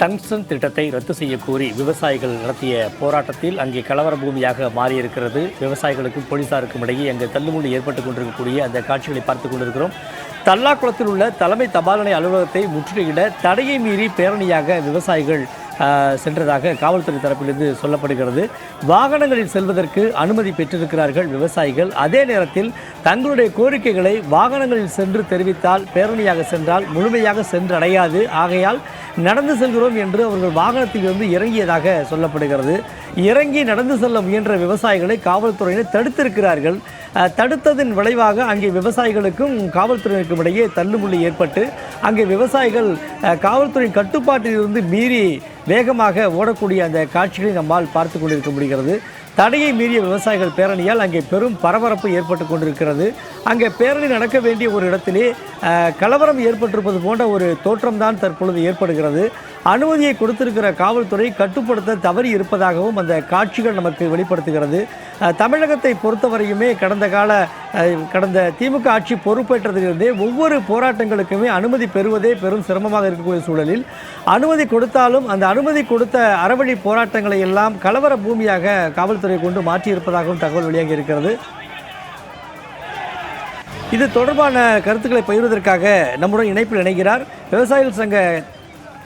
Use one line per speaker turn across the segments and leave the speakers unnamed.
Tungsten திட்டத்தை ரத்து செய்ய கோரி விவசாயிகள் நடத்திய போராட்டத்தில் அங்கே கலவர பூமியாக மாறியிருக்கிறது. விவசாயிகளுக்கும் போலீசாருக்கும் இடையே அங்கே தள்ளுமுள்ளு ஏற்பட்டு கொண்டிருக்கக்கூடிய அந்த காட்சிகளை பார்த்து கொண்டிருக்கிறோம். தல்லாக்குளத்தில் உள்ள தலைமை தபால் நிலைய அலுவலகத்தை முற்றுகையிட தடையை மீறி பேரணியாக விவசாயிகள் சென்றதாக காவல்துறை தரப்பிலிருந்து சொல்லப்படுகிறது. வாகனங்களில் செல்வதற்கு அனுமதி பெற்றிருக்கிறார்கள் விவசாயிகள். அதே நேரத்தில் தங்களுடைய கோரிக்கைகளை வாகனங்களில் சென்று தெரிவித்தால் பேரணியாக சென்றால் முழுமையாக சென்றடையாது. ஆகையால் நடந்து செல்கிறோம் என்று அவர்கள் வாகனத்தில் இருந்து இறங்கியதாக சொல்லப்படுகிறது. இறங்கி நடந்து செல்ல முயன்ற விவசாயிகளை காவல்துறையினர் தடுத்திருக்கிறார்கள். தடுத்ததன் விளைவாக அங்கே விவசாயிகளுக்கும் காவல்துறையினருக்கும் இடையே தள்ளுமுள்ளி ஏற்பட்டு அங்கே விவசாயிகள் காவல்துறையின் கட்டுப்பாட்டிலிருந்து மீறி வேகமாக ஓடக்கூடிய அந்த காட்சிகளை நம்மால் பார்த்து கொண்டிருக்க முடிகிறது. தடையை மீறிய விவசாயிகள் பேரணியால் அங்கே பெரும் பரபரப்பு ஏற்பட்டு கொண்டிருக்கிறது. அங்கே பேரணி நடக்க வேண்டிய ஒரு இடத்திலே கலவரம் ஏற்பட்டிருப்பது போன்ற ஒரு தோற்றம்தான் தற்பொழுது ஏற்படுகிறது. அனுமதியை கொடுத்திருக்கிற காவல்துறை கட்டுப்படுத்த தவறி இருப்பதாகவும் அந்த காட்சிகள் நமக்கு வெளிப்படுத்துகிறது. தமிழகத்தை பொறுத்தவரையுமே கடந்த கால கடந்த திமுக ஆட்சி பொறுப்பேற்றதிலிருந்தே ஒவ்வொரு போராட்டங்களுக்குமே அனுமதி பெறுவதே பெரும் சிரமமாக இருக்கக்கூடிய சூழலில் அனுமதி கொடுத்தாலும் அந்த அனுமதி கொடுத்த அறவழி போராட்டங்களை எல்லாம் கலவர பூமியாக காவல்துறை கொண்டு மாற்றியிருப்பதாகவும் தகவல் வெளியாகி இருக்கிறது. இது தொடர்பான கருத்துக்களை பகிர்வதற்காக நம்முடன் இணைப்பில் இணைகிறார் விவசாயிகள் சங்க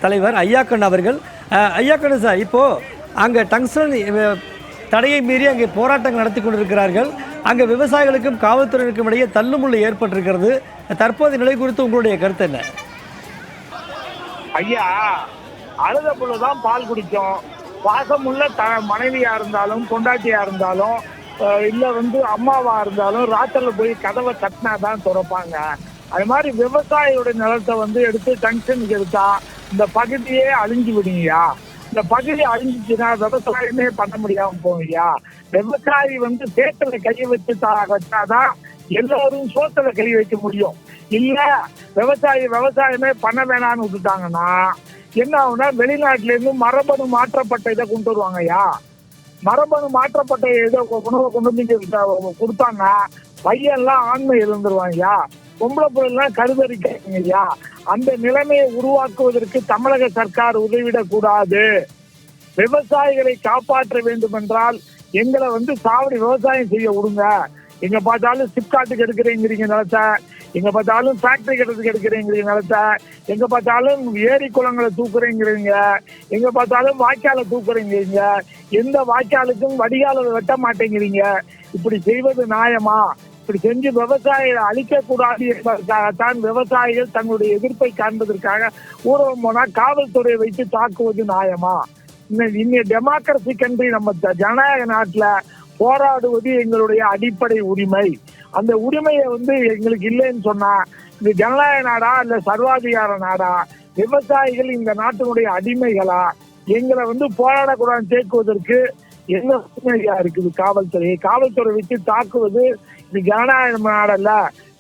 தலைவர் ஐயாக்கன் அவர்கள். ஐயாக்கண் சார் இப்போ அங்கே டங்ஸ்டன் தடையை மீறி அங்கே போராட்டங்கள் நடத்தி கொண்டிருக்கிறார்கள். அங்கே விவசாயிகளுக்கும் காவல்துறையினருக்கும் இடையே தள்ளுமுள்ளு ஏற்பட்டிருக்கிறது. தற்போதைய நிலை குறித்து உங்களுடைய கருத்து என்ன?
ஐயா அழுத புள்ளதான் பால் குடிக்கும். பாசமுள்ள த மனைவியா இருந்தாலும் கொண்டாட்டியா இருந்தாலும் இல்லை இல்ல வந்து அம்மாவா இருந்தாலும் ராத்திரில போய் கதவை தட்டினா தான் திறப்பாங்க. அது மாதிரி விவசாயியோட நிலத்தை வந்து எடுத்து டங்ஷனுக்கு எடுத்தா இந்த பகுதியே அழிஞ்சு விடுங்கய்யா. இந்த பகுதி அழிஞ்சிச்சுன்னா விவசாயமே பண்ண முடியாம போங்கய்யா விவசாயி வந்து சேத்துல கை வச்சு வச்சாதான் எல்லாரும் சோத்துல கை வைக்க முடியும். இல்ல விவசாயி விவசாயமே பண்ண வேணாம்னு விட்டுட்டாங்கன்னா என்ன ஆகுனா வெளிநாட்டுல இருந்து மரபணு மாற்றப்பட்ட இதை கொண்டு வருவாங்கய்யா. மரபணு மாற்றப்பட்ட இதை உணவை கொண்டு வந்து கொடுத்தாங்க பையன்லாம் ஆண்மை இழந்துருவாங்கய்யா. பொம்பளை பிள்ளைலாம் ஐயா அந்த நிலைமையை உருவாக்குவதற்கு தமிழக சர்க்கார் உதவிடக் கூடாது விவசாயிகளை காப்பாற்ற வேண்டும் என்றால் எங்களை வந்து சாவடி விவசாயம் செய்ய விடுங்க. எங்க பார்த்தாலும் சிப்காட்டுக்கு எடுக்கிறீங்கிறீங்க நிலத்தை. எங்க பார்த்தாலும் ஃபேக்டரி கட்டுறதுக்கு எடுக்கிறேங்கிறீங்க நிலத்தை. எங்க பார்த்தாலும் ஏரி குளங்களை தூக்குறேங்கிறீங்க. எங்க பார்த்தாலும் வாய்க்கால தூக்குறேங்கிறீங்க. எந்த வாய்க்காலுக்கும் வடிகால வெட்ட மாட்டேங்கிறீங்க. இப்படி செய்வது நியாயமா? இப்படி செஞ்சு விவசாயிகளை அழிக்க கூடாது என்பதற்காகத்தான் விவசாயிகள் தங்களுடைய எதிர்ப்பை காண்பதற்காக ஊரகம் போனா காவல்துறையை வைத்து தாக்குவது நியாயமா? இன்னைய டெமோக்ரஸி கண்ட்ரி நம்ம த- ஜனநாயக நாட்டுல போராடுவது எங்களுடைய அடிப்படை உரிமை. அந்த உரிமையை வந்து எங்களுக்கு இல்லைன்னு சொன்னா இது ஜனநாயக நாடா இல்ல சர்வாதிகார நாடா? விவசாயிகள் இந்த நாட்டினுடைய அடிமைகளா? எங்களை வந்து போராடக்கூடாது தேக்குவதற்கு என்ன உரிமையா இருக்குது காவல்துறையை காவல்துறை வச்சு தாக்குவது இது ஜனநாயக நாடல்ல.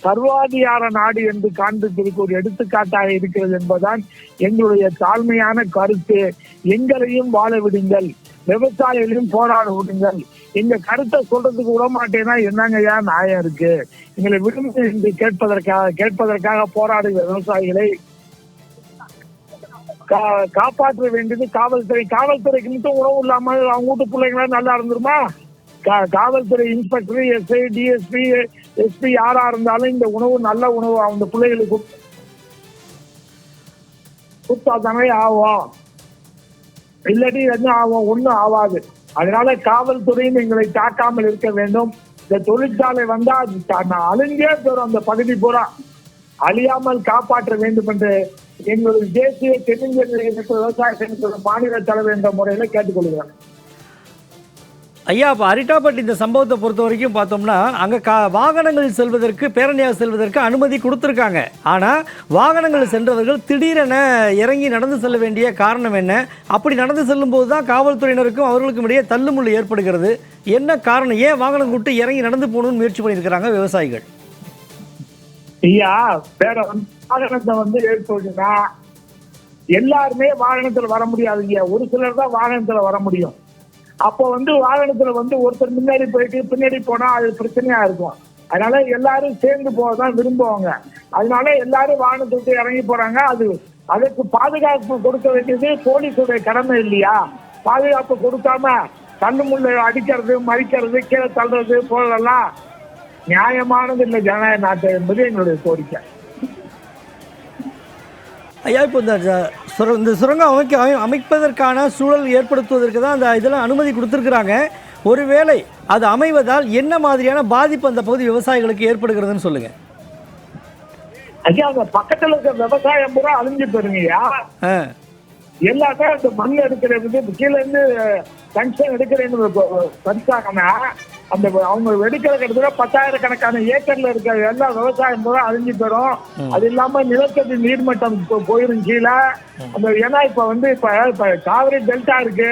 சர்வாதிகார நாடு என்று காண்பிப்பதற்கு ஒரு எடுத்துக்காட்டாக இருக்கிறது என்பதுதான் எங்களுடைய தாழ்மையான கருத்து. எங்களையும் வாழ விடுங்கள். விவசாயிகளையும் போராட விடுங்கள். எங்க கருத்தை சொல்றதுக்கு விட மாட்டேன்னா என்னங்கய்யா நியாயம் இருக்கு? எங்களை விடுமுறை என்று கேட்பதற்காக கேட்பதற்காக போராடுகிற விவசாயிகளை காப்பாற்ற வேண்டியது காவல்துறை. காவல்துறைக்கு மட்டும் உணவு இல்லாம அவங்க வீட்டு பிள்ளைங்களா நல்லா இருந்துருமா கா- காவல்துறை இன்ஸ்பெக்டர் எஸ்ஐ டிஎஸ்பி எஸ்பி யாரா இருந்தாலும் இந்த உணவு நல்ல உணவு அந்த பிள்ளைகளுக்கு கொடுத்தா தானே ஆகும். இல்லாட்டி என்ன ஆகும் ஒண்ணும் ஆகாது. அதனால காவல்துறையும் எங்களை தாக்காமல் இருக்க வேண்டும். இந்த தொழிற்சாலை வந்தா நான் அழிஞ்சே போறோம். அந்த பகுதி பூரா. அழியாமல் காப்பாற்ற வேண்டும் என்று எங்களுடைய தேசிய தென்னிந்திய விவசாய சங்கத்தோட மாநில தலைவர் என்ற முறையில கேட்டுக்கொள்கிறேன்
ஐயா இப்போ அரிட்டாப்பட்டி இந்த சம்பவத்தை பொறுத்த வரைக்கும் பார்த்தோம்னா அங்கே கா வாகனங்களில் செல்வதற்கு பேரணியாக செல்வதற்கு அனுமதி கொடுத்துருக்காங்க. ஆனால் வாகனங்களில் சென்றவர்கள் திடீரென இறங்கி நடந்து செல்ல வேண்டிய காரணம் என்ன? அப்படி நடந்து செல்லும்போது தான் காவல்துறையினருக்கும் அவர்களுக்கும் இடையே தள்ளுமுள்ளு ஏற்படுகிறது. என்ன காரணம்? ஏன் வாகனம் கூட்டு இறங்கி நடந்து போகணும்னு முயற்சி பண்ணியிருக்கிறாங்க விவசாயிகள்?
ஐயா வேற வந்து வாகனத்தை வந்து ஏற்படுதுன்னா எல்லாருமே வாகனத்துல வர முடியாதுங்க. ஒரு சிலர் தான் வாகனத்துல வர முடியும். அப்போ வந்து வாகனத்துல வந்து ஒருத்தர் முன்னாடி போயிட்டு பின்னாடி போனா அது பிரச்சனையா இருக்கும். அதனால எல்லாரும் சேர்ந்து போகதான் விரும்புவாங்க. அதனால எல்லாரும் வாகனத்துக்கு இறங்கி போறாங்க. அது அதற்கு பாதுகாப்பு கொடுக்க வேண்டியது போலீஸுடைய கடமை இல்லையா? பாதுகாப்பு கொடுக்காம கண்ணு முள்ள அடிக்கிறது மறிக்கிறது கீழே தள்ளுறது போலெல்லாம் நியாயமானது இல்லை ஜனநாயக நாட்டு என்பது எங்களுடைய கோரிக்கை.
ஐயா இப்போ இந்த சுர இந்த சுரங்கம் அமைக்க அமை- அமைப்பதற்கான சூழல் ஏற்படுத்துவதற்கு தான் அந்த இதெல்லாம் அனுமதி கொடுத்துருக்குறாங்க. ஒருவேளை அது அமைவதால் என்ன மாதிரியான பாதிப்பு அந்த பகுதி விவசாயிகளுக்கு ஏற்படுகிறதுன்னு சொல்லுங்க.
ஐயா அந்த பக்கத்துல இருக்க விவசாயம் பூரா அழிஞ்சு போயிருங்கய்யா எல்லாத்தையும் அந்த மண் எடுக்கிறது கீழே இருந்து கன்ஸ்டன் எடுக்கிறேன்னு படிச்சாங்கன்னா அந்த அவங்க எடுக்கிற கிட்டத்தட்ட பத்தாயிரக்கணக்கான ஏக்கர்ல இருக்கிற எல்லா விவசாயம் பூரா அழிஞ்சு போயிடும். அது இல்லாம நிலத்தடி நீர்மட்டம் போயிரும் கீழே. அந்த ஏன்னா இப்ப வந்து இப்ப இப்ப காவிரி டெல்டா இருக்கு.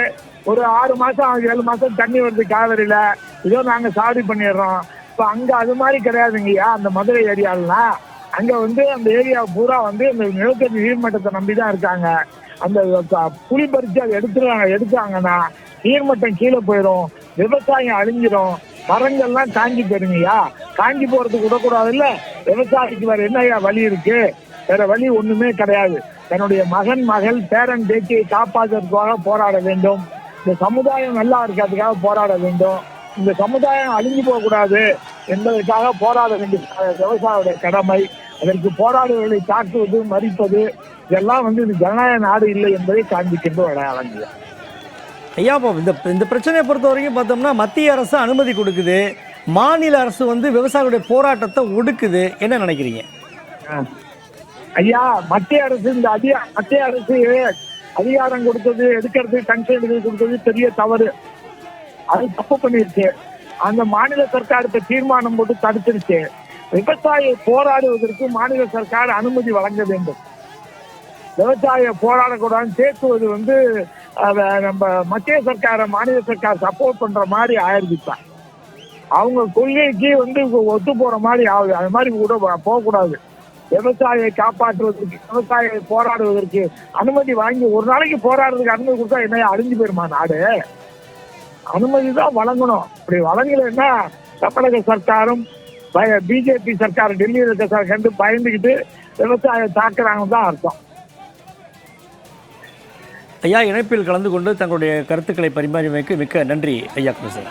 ஒரு ஆறு மாசம் ஏழு மாசம் தண்ணி வருது காவிரியில. இதோ நாங்க சாடி பண்ணிடுறோம். இப்ப அங்க அது மாதிரி கிடையாதுங்கய்யா அந்த மதுரை ஏரியாலாம் அங்க வந்து அந்த ஏரியா பூரா வந்து இந்த நிலத்தடி நீர்மட்டத்தை நம்பி தான் இருக்காங்க. அந்த புலி பறிச்சு அதை எடுத்துருவாங்க எடுத்தாங்கன்னா நீர்மட்டம் கீழே போயிடும் விவசாயம் அழிஞ்சிடும் மரங்கள்லாம் காஞ்சி போயிருங்கய்யா. காஞ்சி போறதுக்கு விடக்கூடாது இல்ல விவசாயிக்கு வேற என்னய்யா வழி இருக்கு? வேற வழி ஒண்ணுமே கிடையாது. தன்னுடைய மகன் மகள் பேரன் பேச்சியை காப்பாற்றுறதுக்காக போராட வேண்டும். இந்த சமுதாயம் நல்லா இருக்கிறதுக்காக போராட வேண்டும். இந்த சமுதாயம் அழிஞ்சு போகக்கூடாது என்பதற்காக போராட வேண்டிய விவசாயியுடைய கடமை. அதற்கு போராடுவதை தாக்குவது மறிப்பது இதெல்லாம் வந்து இது ஜனநாயக நாடு இல்லை என்பதை காண்பிக்கின்ற அடங்கிய
ஐயா இப்போ இந்த இந்த பிரச்சனையை பொறுத்த வரைக்கும் பார்த்தோம்னா மத்திய அரசு அனுமதி கொடுக்குது. மாநில அரசு வந்து விவசாயிகளுடைய போராட்டத்தை ஒடுக்குது. என்ன நினைக்கிறீங்க?
ஐயா மத்திய அரசு இந்த அதிகா மத்திய அரசு அதிகாரம் கொடுத்தது எடுக்கிறது கன்சல் கொடுத்தது பெரிய தவறு. அது தப்பு பண்ணிருச்சு. அந்த மாநில சர்க்கார் இப்ப தீர்மானம் போட்டு தடுத்துருச்சு. விவசாய போராடுவதற்கு மாநில சர்க்கார் அனுமதி வழங்க வேண்டும். விவசாய போராடக்கூடாதுன்னு சேர்த்துவது வந்து நம்ம மத்திய சர்க்காரை மாநில சர்க்கார் சப்போர்ட் பண்ற மாதிரி ஆயிருச்சுதான் அவங்க கொள்கைக்கு வந்து ஒத்து போற மாதிரி ஆகுது. அது மாதிரி கூட போகக்கூடாது. விவசாயியை காப்பாற்றுவதற்கு விவசாயியை போராடுவதற்கு அனுமதி வாங்கி ஒரு நாளைக்கு போராடுறதுக்கு அனுமதி கொடுத்தா என்ன அழிஞ்சு போயிருமா நாடு? அனுமதி தான் வழங்கணும். அப்படி வழங்கலைன்னா தமிழக சர்க்காரும் பிஜேபி சர்க்கார் டெல்லியில் இருக்க சார் கண்டு பயந்துக்கிட்டு விவசாயம் தாக்குறாங்கன்னு தான் அர்த்தம்.
ஐயா இணைப்பில் கலந்து கொண்டு தங்களுடைய கருத்துக்களை பரிமாறியமைக்கு மிக்க நன்றி ஐயா குருசே